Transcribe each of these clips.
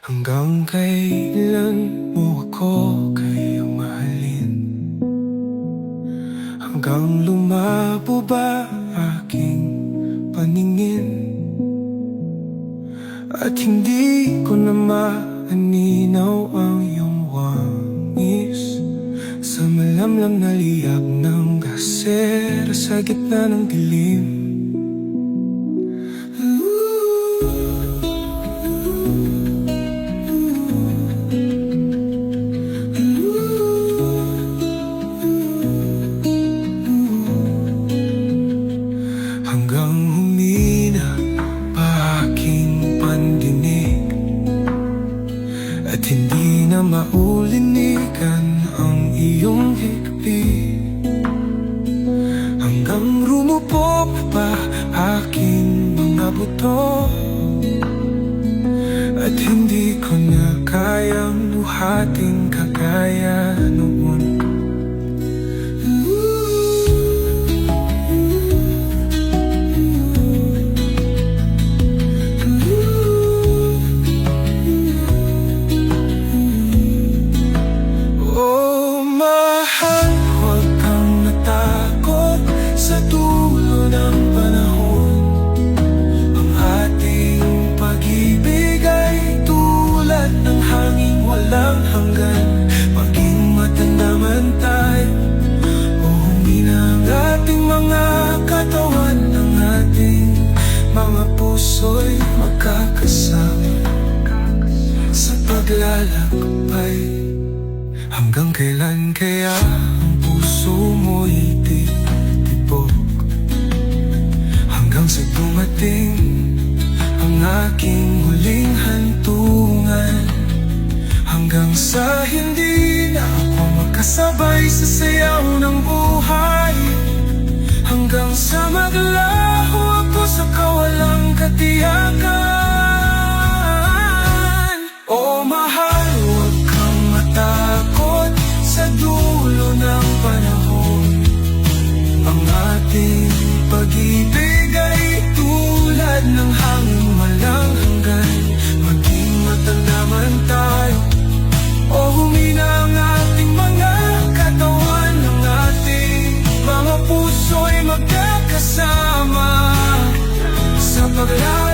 Hanggang kailan mo ako kayang mahalin? Hanggang lumabo ba aking paningin? At hindi ko na maaninaw ang iyong wangis. Sa malamlam na liyab ng gasera Sa gitna ng dilim hindi na maulinigan ang iyong higpit. Hanggang rumupok pa aking mga buto. At hindi ko na kayang buhatin kagaya Sa paglalakbay. Hanggang kailan kaya ang puso mo'y titibok Hanggang sa dumating ang aking huling hantungan. Hanggang sa hindi na ako makasabay sa sayaw ng buhay. Hanggang sa maglaho ako sa kawalang katiyakan O mahal, huwag kang matakot sa dulo ng panahon. Ang ating pag-ibig ay tulad ng hangin walang hanggan. Maging matanda man tayo o humina ang ating mga katawan Ang ating mga puso'y magkakasama. Sa paglalakbay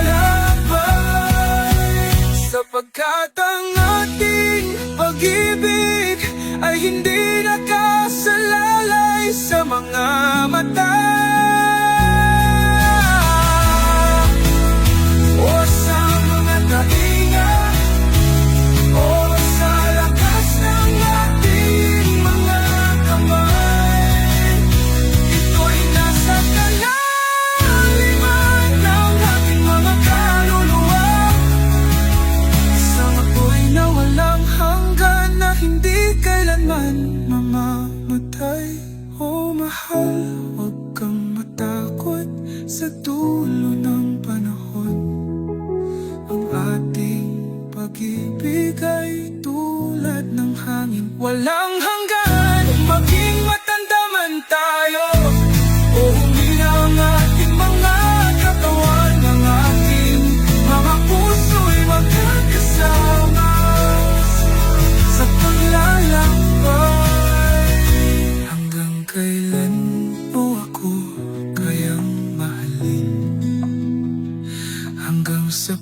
Sapagkat ang ating pag-ibig Ay hindi nakasalalay sa mga mata kailanman mamamatay? O mahal, huwag kang matakot sa dulo ng panahon. Ang ating pag-ibig ay tulad ng hangin. Walang hangin sa